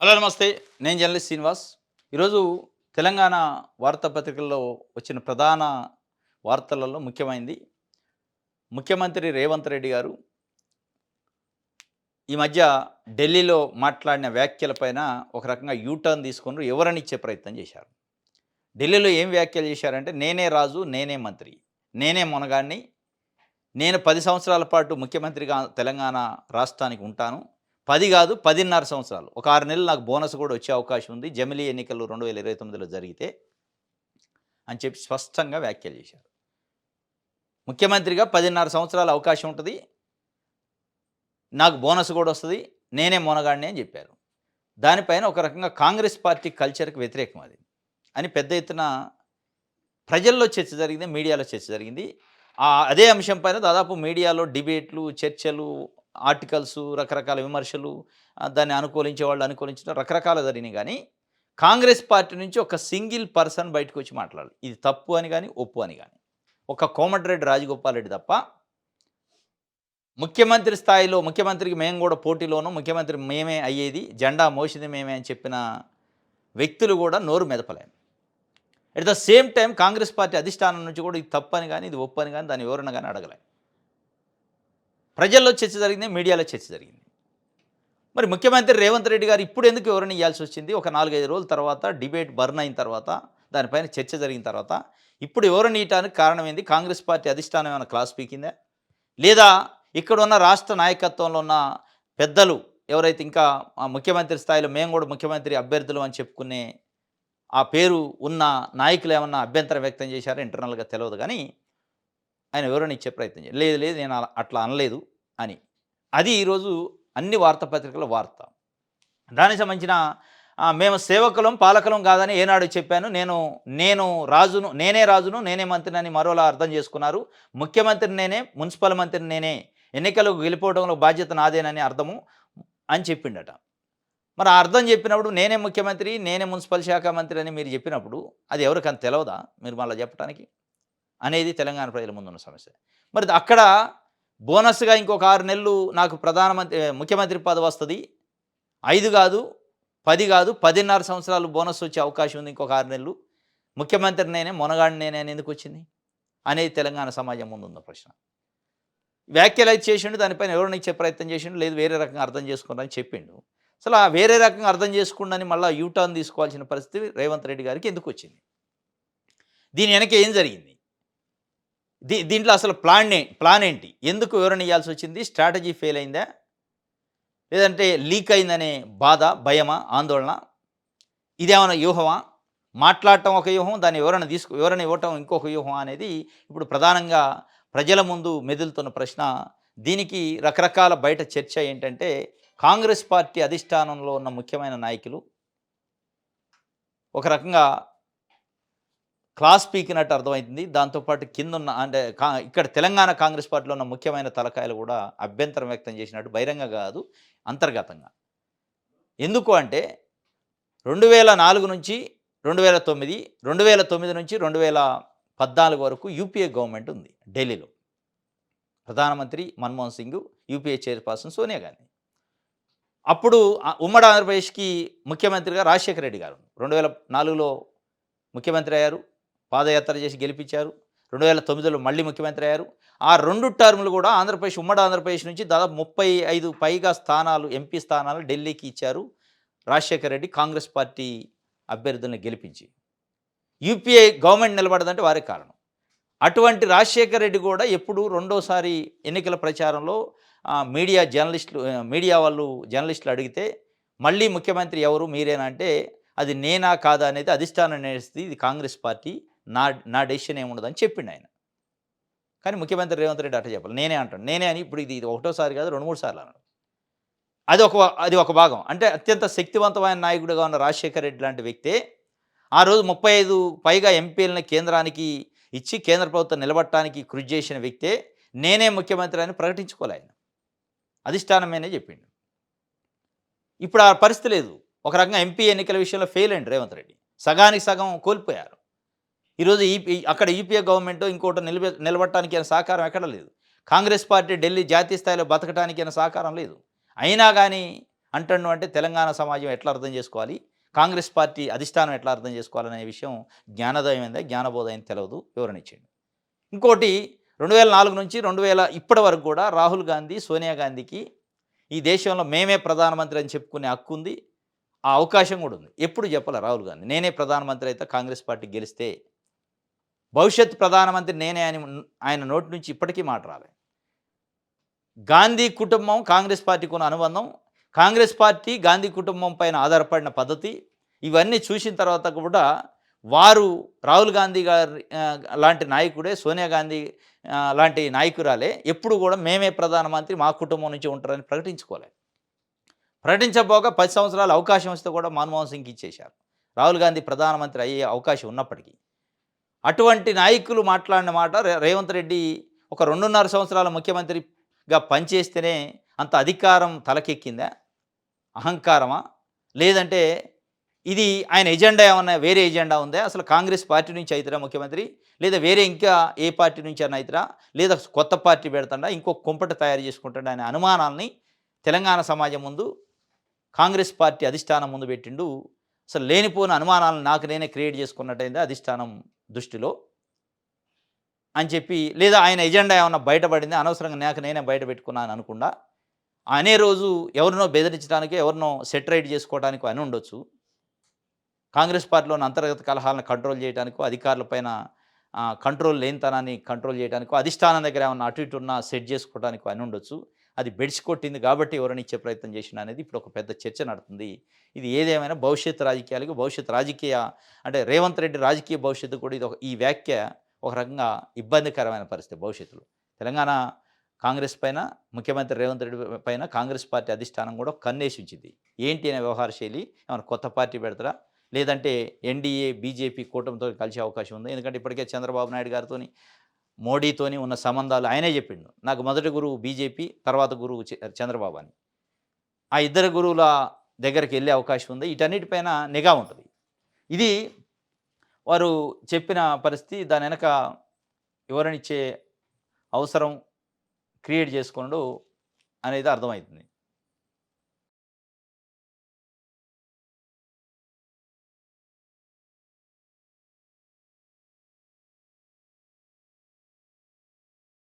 Hello నమస్తే. నేను journalist Srinivas. ఈరోజు తెలంగాణ వార్తాపత్రికల్లో వచ్చిన ప్రధాన వార్తలలో ముఖ్యమైనది ముఖ్యమంత్రి రేవంత్ రెడ్డి గారు. ఈ మధ్య ఢిల్లీలో మాట్లాడిన వ్యాఖ్యలపైన ఒక రకంగా యూటర్న్ తీసుకొని ఎవరని ఇచ్చే ప్రయత్నం చేశారు. ఢిల్లీలో ఏం వ్యాఖ్యలు చేశారంటే నేనే రాజు నేనే మంత్రి నేనే మునగాడిని నేను పది సంవత్సరాల పాటు ముఖ్యమంత్రిగా తెలంగాణ రాష్ట్రానికి ఉంటాను పది కాదు పదిన్నర సంవత్సరాలు. ఒక ఆరు నెలలు నాకు బోనస్ కూడా వచ్చే అవకాశం ఉంది. జమిలీ ఎన్నికలు రెండు వేల ఇరవై తొమ్మిదిలో జరిగితే అని చెప్పి స్పష్టంగా వ్యాఖ్యలు చేశారు. ముఖ్యమంత్రిగా పదిన్నర సంవత్సరాల అవకాశం ఉంటుంది. నాకు బోనస్ కూడా వస్తుంది. నేనే మొనగాడిని అని చెప్పారు. దానిపైన ఒక రకంగా కాంగ్రెస్ పార్టీ కల్చర్కి వ్యతిరేకం అది అని పెద్ద ఎత్తున ప్రజల్లో చర్చ జరిగింది మీడియాలో చర్చ జరిగింది. ఆ అదే అంశం పైన దాదాపు మీడియాలో డిబేట్లు చర్చలు ఆర్టికల్స్ రకరకాల విమర్శలు దాన్ని అనుకూలించే వాళ్ళు అనుకూలించడం రకరకాల జరిగినాయి. కానీ కాంగ్రెస్ పార్టీ నుంచి ఒక సింగిల్ పర్సన్ బయటకు వచ్చి మాట్లాడాలి. ఇది తప్పు అని కానీ ఒప్పు అని కానీ. ఒక కోమటిరెడ్డి రాజగోపాల్ రెడ్డి తప్ప ముఖ్యమంత్రి స్థాయిలో ముఖ్యమంత్రికి మేము కూడా పోటీలోనూ ముఖ్యమంత్రి మేమే అయ్యేది జెండా మోసింది మేమే అని చెప్పిన వ్యక్తులు కూడా నోరు మెదపలేము. At the same time Congress party అధిష్టానం నుంచి కూడా ఇది తప్పని కానీ ఇది ఒప్పని కానీ దాని వివరణ కానీ అడగలేము. ప్రజల్లో చర్చ జరిగింది మీడియాలో చర్చ జరిగింది. మరి ముఖ్యమంత్రి రేవంత్ రెడ్డి గారు ఇప్పుడు ఎందుకు వివరణ ఇవ్వాల్సి వచ్చింది? ఒక నాలుగైదు రోజుల తర్వాత డిబేట్ బర్న్ అయిన తర్వాత దానిపైన చర్చ జరిగిన తర్వాత ఇప్పుడు వివరణ ఇవ్వడానికి కారణం ఏంది కాంగ్రెస్ పార్టీ అధిష్టానం ఏమైనా క్లాస్ పీకిందా? లేదా ఇక్కడ ఉన్న రాష్ట్ర నాయకత్వంలో ఉన్న పెద్దలు ఎవరైతే ఇంకా ముఖ్యమంత్రి స్థాయిలో మేము కూడా ముఖ్యమంత్రి అభ్యర్థులు అని చెప్పుకునే ఆ పేరు ఉన్న నాయకులు ఏమన్నా అభ్యంతరం వ్యక్తం చేశారో? ఇంటర్నల్గా తెలియదు కానీ ఆయన వివరణ ఇచ్చే ప్రయత్నం చేయాలి. లేదు లేదు నేను అలా- అట్లా అనలేదు అని. అది ఈరోజు అన్ని వార్తాపత్రికల వార్త. దానికి సంబంధించిన మేము సేవకులం పాలకులం కాదని ఏనాడు చెప్పాను. నేను నేను రాజును నేనే రాజును నేనే మంత్రిని అని మరోలా అర్థం చేసుకున్నారు. ముఖ్యమంత్రి నేనే మున్సిపల్ మంత్రి నేనే. ఎన్నికలకు గెలిపోవడంలో బాధ్యత నాదేనని అర్థము అని చెప్పిండట. మరి అర్థం చెప్పినప్పుడు నేనే ముఖ్యమంత్రి నేనే మున్సిపల్ శాఖ మంత్రి అని మీరు చెప్పినప్పుడు అది ఎవరికని తెలవదా? మీరు మళ్ళీ చెప్పడానికి అనేది తెలంగాణ ప్రజల ముందున్న సమస్య. మరి అక్కడ బోనస్గా ఇంకొక ఆరు నెలలు నాకు ప్రధానమంత్రి ముఖ్యమంత్రి పదవి వస్తుంది. ఐదు కాదు పది కాదు పదిన్నర సంవత్సరాలు బోనస్ వచ్చే అవకాశం ఉంది ఇంకొక ఆరు నెలలు. ముఖ్యమంత్రి నేనే మొనగాడిని నేనే అని ఎందుకు వచ్చింది? అనేది తెలంగాణ సమాజం ముందున్న ప్రశ్న. వ్యాఖ్యలైజ్ చేసిండు దానిపైన ఎవరిని ఇచ్చే ప్రయత్నం చేసిండు లేదు వేరే రకంగా అర్థం చేసుకున్నారని చెప్పిండు. అసలు ఆ వేరే రకంగా అర్థం చేసుకుండని మళ్ళీ యూటర్న్ తీసుకోవాల్సిన పరిస్థితి రేవంత్ రెడ్డి గారికి ఎందుకు వచ్చింది? దీని వెనక ఏం జరిగింది? దీ దీంట్లో అసలు ప్లాన్ ప్లాన్ ఏంటి? ఎందుకు వివరణ ఇవ్వాల్సి వచ్చింది? స్ట్రాటజీ ఫెయిల్ అయిందా? లేదంటే లీక్ అయిందనే బాధ భయమా ఆందోళన? ఇదేమైనా వ్యూహమా? మాట్లాడటం ఒక వ్యూహం దాని వివరణ తీసుకు వివరణ ఇవ్వటం ఇంకొక వ్యూహం అనేది ఇప్పుడు ప్రధానంగా ప్రజల ముందు మెదులుతున్న ప్రశ్న. దీనికి రకరకాల బయట చర్చ ఏంటంటే కాంగ్రెస్ పార్టీ అధిష్టానంలో ఉన్న ముఖ్యమైన నాయకులు ఒక రకంగా క్లాస్ పీకినట్టు అర్థమవుతుంది దాంతోపాటు కింద ఉన్న అంటే కా ఇక్కడ తెలంగాణ కాంగ్రెస్ పార్టీలో ఉన్న ముఖ్యమైన తలకాయలు కూడా అభ్యంతరం వ్యక్తం చేసినట్టు బహిరంగ కాదు అంతర్గతంగా ఎందుకు అంటే రెండు వేల నాలుగు నుంచి రెండు వేల తొమ్మిది రెండు వేల తొమ్మిది నుంచి రెండు వేల పద్నాలుగు వరకు యూపీఏ గవర్నమెంట్ ఉంది ఢిల్లీలో. ప్రధానమంత్రి మన్మోహన్ సింగ్ యూపీఏ చైర్పర్సన్ సోనియా గాంధీ. అప్పుడు ఆ ఉమ్మడి ఆంధ్రప్రదేశ్కి ముఖ్యమంత్రిగా రాజశేఖర రెడ్డి గారు రెండు వేల నాలుగులో ముఖ్యమంత్రి అయ్యారు. పాదయాత్ర చేసి గెలిపించారు. రెండు వేల తొమ్మిదిలో మళ్ళీ ముఖ్యమంత్రి అయ్యారు. ఆ రెండు టర్ములు కూడా ఆంధ్రప్రదేశ్ ఉమ్మడి ఆంధ్రప్రదేశ్ నుంచి దాదాపు ముప్పై ఐదు పైగా స్థానాలు ఎంపీ స్థానాలు ఢిల్లీకి ఇచ్చారు. రాజశేఖర రెడ్డి కాంగ్రెస్ పార్టీ అభ్యర్థులను గెలిపించి. యూపీఐ గవర్నమెంట్ నిలబడదంటే వారే కారణం. అటువంటి రాజశేఖర రెడ్డి కూడా ఎప్పుడు రెండోసారి ఎన్నికల ప్రచారంలో మీడియా జర్నలిస్టులు మీడియా వాళ్ళు జర్నలిస్టులు అడిగితే మళ్ళీ ముఖ్యమంత్రి ఎవరు? మీరేనా? అంటే అది నేనా కాదా? అనేది అధిష్టానం నిర్ణయిస్తుంది ఇది కాంగ్రెస్ పార్టీ. నా నా డెసిషన్ ఏముండదని చెప్పిండు ఆయన. కానీ ముఖ్యమంత్రి రేవంత్ రెడ్డి అట్ట చెప్పాలి. నేనే అంటాను. నేనే అని ఇప్పుడు ఇది ఇది ఒకటోసారి కాదు రెండు మూడు సార్లు అన్నాడు. అది ఒక అది ఒక భాగం. అంటే అత్యంత శక్తివంతమైన నాయకుడిగా ఉన్న రాజశేఖర రెడ్డి లాంటి వ్యక్తే ఆ రోజు ముప్పై ఐదు పైగా ఎంపీలను కేంద్రానికి ఇచ్చి కేంద్ర ప్రభుత్వం నిలబట్టడానికి కృషి చేసిన వ్యక్తే నేనే ముఖ్యమంత్రి అని ప్రకటించుకోలే ఆయన. అధిష్టానమేనే చెప్పిండు. ఇప్పుడు ఆ పరిస్థితి లేదు. ఒక రకంగా ఎంపీ ఎన్నికల విషయంలో ఫెయిల్ అండి రేవంత్ రెడ్డి. సగానికి సగం కోల్పోయారు. ఈరోజు ఈ అక్కడ యూపీఏ గవర్నమెంట్ ఇంకోటి నిలబె నిలబడటానికి అయిన సహకారం ఎక్కడ లేదు. కాంగ్రెస్ పార్టీ ఢిల్లీ జాతీయ స్థాయిలో బతకడానికి అయిన సహకారం లేదు. అయినా కానీ అంటండు అంటే తెలంగాణ సమాజం ఎట్లా అర్థం చేసుకోవాలి? కాంగ్రెస్ పార్టీ అధిష్టానం ఎట్లా అర్థం చేసుకోవాలనే విషయం జ్ఞానోదయమైందా జ్ఞానబోధం తెలియదు వివరణ ఇచ్చిండు ఇంకోటి రెండు వేల నాలుగు నుంచి రెండు వేల ఇప్పటి వరకు కూడా రాహుల్ గాంధీ సోనియా గాంధీకి ఈ దేశంలో మేమే ప్రధానమంత్రి అని చెప్పుకునే హక్కు ఉంది. ఆ అవకాశం కూడా ఉంది. ఎప్పుడు చెప్పాలి రాహుల్ గాంధీ? నేనే ప్రధానమంత్రి అయితే కాంగ్రెస్ పార్టీ గెలిస్తే భవిష్యత్ ప్రధానమంత్రి నేనే అని ఆయన నోటి నుంచి ఇప్పటికీ మాట రాలే. గాంధీ కుటుంబం కాంగ్రెస్ పార్టీకి ఉన్న అనుబంధం కాంగ్రెస్ పార్టీ గాంధీ కుటుంబం పైన ఆధారపడిన పద్ధతి ఇవన్నీ చూసిన తర్వాత కూడా వారు రాహుల్ గాంధీ గారి లాంటి నాయకుడే సోనియా గాంధీ లాంటి నాయకురాలే. ఎప్పుడు కూడా మేమే ప్రధానమంత్రి మా కుటుంబం నుంచి ఉంటారని ప్రకటించుకోలేదు ప్రకటించబోగా పది సంవత్సరాలు అవకాశం వస్తే కూడా మన్మోహన్ సింగ్కి ఇచ్చేశారు. రాహుల్ గాంధీ ప్రధానమంత్రి అయ్యే అవకాశం ఉన్నప్పటికీ. అటువంటి నాయకులు మాట్లాడిన మాట రేవంత్ రెడ్డి ఒక రెండున్నర సంవత్సరాల ముఖ్యమంత్రిగా పనిచేస్తేనే అంత అధికారం తలకెక్కిందా? అహంకారమా? లేదంటే ఇది ఆయన ఎజెండా ఏమన్నా వేరే ఎజెండా ఉందా? అసలు కాంగ్రెస్ పార్టీ నుంచి అవుతారా ముఖ్యమంత్రి? లేదా వేరే ఇంకా ఏ పార్టీ నుంచి అన్న అవుతారా లేదా కొత్త పార్టీ పెడతాడా? ఇంకో కుంపట తయారు చేసుకుంటాడా అనే అనుమానాల్ని తెలంగాణ సమాజం ముందు కాంగ్రెస్ పార్టీ అధిష్టానం ముందు పెట్టిండు. అసలు లేనిపోయిన అనుమానాలను నాకు నేనే క్రియేట్ చేసుకున్నట్టయింది? అధిష్టానం దృష్టిలో అని చెప్పి లేదా ఆయన ఎజెండా ఏమన్నా బయటపడింది? అనవసరంగా నాకు నేనే బయట పెట్టుకున్నాను అనుకుండా అనే రోజు ఎవరినో బెదిరించడానికి ఎవరినో సెటరైట్ చేసుకోవడానికి అని ఉండొచ్చు. కాంగ్రెస్ పార్టీలోని అంతర్గత కలహాలను కంట్రోల్ చేయడానికో అధికారులపైన కంట్రోల్ లేనితనాన్ని కంట్రోల్ చేయడానికో అధిష్టానం దగ్గర ఏమన్నా అటు ఇటు ఉన్నా సెట్ చేసుకోవడానికి అని ఉండొచ్చు. అది బెడిసి కొట్టింది కాబట్టి ఎవరైనా ఇచ్చే ప్రయత్నం చేసిన అనేది ఇప్పుడు ఒక పెద్ద చర్చ నడుతుంది. ఇది ఏదేమైనా భవిష్యత్ రాజకీయాలకు భవిష్యత్ రాజకీయ అంటే రేవంత్ రెడ్డి రాజకీయ భవిష్యత్తు కూడా ఇది ఒక ఈ వ్యాఖ్య ఒక రకంగా ఇబ్బందికరమైన పరిస్థితి భవిష్యత్తులో. తెలంగాణ కాంగ్రెస్ పైన ముఖ్యమంత్రి రేవంత్ రెడ్డి పైన కాంగ్రెస్ పార్టీ అధిష్టానం కూడా కన్నేసి ఉంచింది. ఏంటి అనే వ్యవహార శైలి? ఏమైనా కొత్త పార్టీ పెడతారా? లేదంటే ఎన్డీఏ బీజేపీ కూటమితో కలిసే అవకాశం ఉంది? ఎందుకంటే ఇప్పటికే చంద్రబాబు నాయుడు గారితో మోడీతోని ఉన్న సంబంధాలు ఆయనే చెప్పిండు. నాకు మొదటి గురువు బీజేపీ తర్వాత గురువు చ- చంద్రబాబు అని. ఆ ఇద్దరు గురువుల దగ్గరికి వెళ్ళే అవకాశం ఉంది. వీటన్నిటిపైన నిఘా ఉంటుంది. ఇది వారు చెప్పిన పరిస్థితి దాని వెనక వివరణ ఇచ్చే అవసరం క్రియేట్ చేసుకోండు అనేది అర్థమవుతుంది.